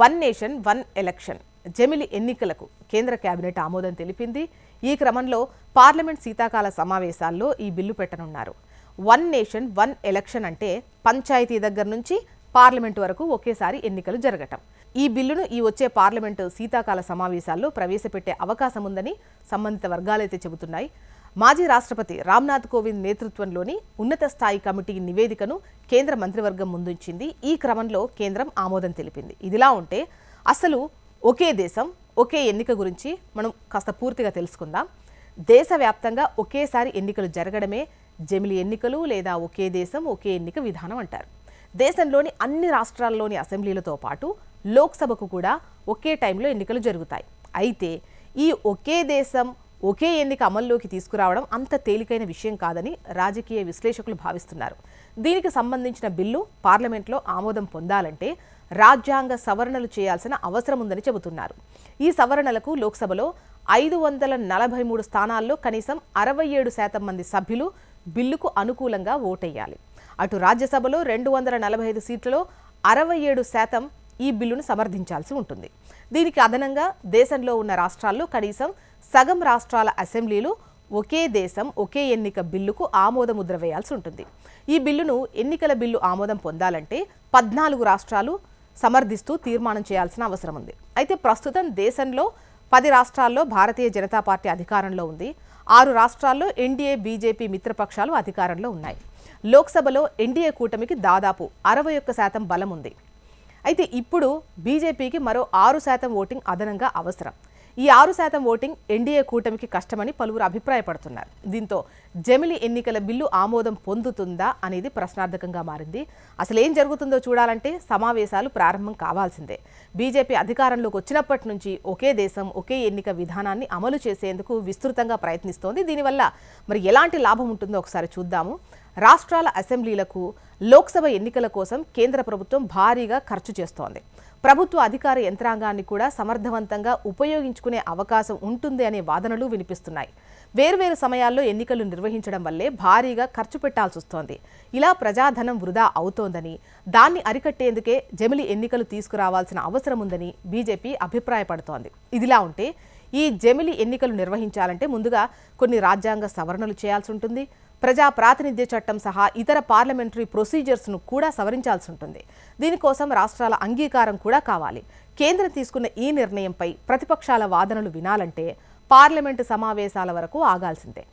One nation one election. జమిలి ఎన్నికలకు కేంద్ర cabinet ఆమోదం తెలిపింది. ఈ క్రమంలో పార్లమెంట్ శీతాకాల సమావేశాల్లో ఈ బిల్లు పెట్టనున్నారు. వన్ నేషన్ వన్ ఎలక్షన్ అంటే పంచాయతీ దగ్గర నుంచి పార్లమెంటు వరకు ఒకేసారి ఎన్నికలు జరగటం. ఈ బిల్లును ఈ వచ్చే పార్లమెంటు శీతాకాల సమావేశాల్లో ప్రవేశపెట్టే అవకాశం ఉందని సంబంధిత వర్గాలైతే చెబుతున్నాయి. మాజీ రాష్ట్రపతి రామ్నాథ్ కోవింద్ నేతృత్వంలోని ఉన్నత స్థాయి కమిటీ నివేదికను కేంద్ర మంత్రివర్గం ముందుంచింది. ఈ క్రమంలో కేంద్రం ఆమోదం తెలిపింది. ఇదిలా ఉంటే అసలు ఒకే దేశం ఒకే ఎన్నిక గురించి మనం కాస్త పూర్తిగా తెలుసుకుందాం. దేశవ్యాప్తంగా ఒకేసారి ఎన్నికలు జరగడమే జమిలి ఎన్నికలు లేదా ఒకే దేశం ఒకే ఎన్నిక విధానం అంటారు. దేశంలోని అన్ని రాష్ట్రాల్లోని అసెంబ్లీలతో పాటు లోక్సభకు కూడా ఒకే టైంలో ఎన్నికలు జరుగుతాయి. అయితే ఈ ఒకే దేశం ఒకే ఎన్నిక అమల్లోకి తీసుకురావడం అంత తేలికైన విషయం కాదని రాజకీయ విశ్లేషకులు భావిస్తున్నారు. దీనికి సంబంధించిన బిల్లు పార్లమెంట్లో ఆమోదం పొందాలంటే రాజ్యాంగ సవరణలు చేయాల్సిన అవసరం ఉందని చెబుతున్నారు. ఈ సవరణలకు లోక్సభలో ఐదు వందల నలభై మూడు స్థానాల్లో కనీసం అరవై ఏడు శాతం మంది సభ్యులు బిల్లుకు అనుకూలంగా ఓటెయ్యాలి అటు రాజ్యసభలో రెండు వందల నలభై ఐదు సీట్లలో అరవై ఏడు శాతం ఈ బిల్లును సమర్థించాల్సి ఉంటుంది. దీనికి అదనంగా దేశంలో ఉన్న రాష్ట్రాల్లో కనీసం సగం రాష్ట్రాల అసెంబ్లీలు ఒకే దేశం ఒకే ఎన్నిక బిల్లుకు ఆమోదముద్ర వేయాల్సి ఉంటుంది. ఈ బిల్లును ఎన్నికల బిల్లు ఆమోదం పొందాలంటే పద్నాలుగు రాష్ట్రాలు సమర్థిస్తూ తీర్మానం చేయాల్సిన అవసరం ఉంది. అయితే ప్రస్తుతం దేశంలో పది రాష్ట్రాల్లో భారతీయ జనతా పార్టీ అధికారంలో ఉంది. ఆరు రాష్ట్రాల్లో ఎన్డీఏ బీజేపీ మిత్రపక్షాలు అధికారంలో ఉన్నాయి. లోక్సభలో ఎన్డీఏ కూటమికి దాదాపు అరవై ఒక్క శాతం బలం ఉంది. అయితే ఇప్పుడు బీజేపీకి మరో ఆరు శాతం ఓటింగ్ అదనంగా అవసరం. ఈ ఆరు శాతం ఓటింగ్ ఎన్డీఏ కూటమికి కష్టమని పలువురు అభిప్రాయపడుతున్నారు. దీంతో జమిలి ఎన్నికల బిల్లు ఆమోదం పొందుతుందా అనేది ప్రశ్నార్థకంగా మారింది. అసలు ఏం జరుగుతుందో చూడాలంటే సమావేశాలు ప్రారంభం కావాల్సిందే. బీజేపీ అధికారంలోకి వచ్చినప్పటి నుంచి ఒకే దేశం ఒకే ఎన్నిక విధానాన్ని అమలు చేసేందుకు విస్తృతంగా ప్రయత్నిస్తోంది. దీనివల్ల మరి ఎలాంటి లాభం ఉంటుందో ఒకసారి చూద్దాము. రాష్ట్రాల అసెంబ్లీలకు లోక్సభ ఎన్నికల కోసం కేంద్ర ప్రభుత్వం భారీగా ఖర్చు చేస్తోంది. ప్రభుత్వ అధికార యంత్రాంగాన్ని కూడా సమర్థవంతంగా ఉపయోగించుకునే అవకాశం ఉంటుంది అనే వాదనలు వినిపిస్తున్నాయి. వేర్వేరు సమయాల్లో ఎన్నికలు నిర్వహించడం వల్లే భారీగా ఖర్చు పెట్టాల్సి వస్తోంది. ఇలా ప్రజాధనం వృధా అవుతోందని దాన్ని అరికట్టేందుకే జమిలి ఎన్నికలు తీసుకురావాల్సిన అవసరం ఉందని బీజేపీ అభిప్రాయపడుతోంది. ఇదిలా ఉంటే ఈ జమిలి ఎన్నికలు నిర్వహించాలంటే ముందుగా కొన్ని రాజ్యాంగ సవరణలు చేయాల్సి ఉంటుంది. ప్రజా ప్రాతినిధ్య చట్టం సహా ఇతర పార్లమెంటరీ ప్రొసీజర్స్ను కూడా సవరించాల్సి ఉంటుంది. దీనికోసం రాష్ట్రాల అంగీకారం కూడా కావాలి. కేంద్రం తీసుకున్న ఈ నిర్ణయంపై ప్రతిపక్షాల వాదనలు వినాలంటే పార్లమెంటు సమావేశాల వరకు ఆగాల్సిందే.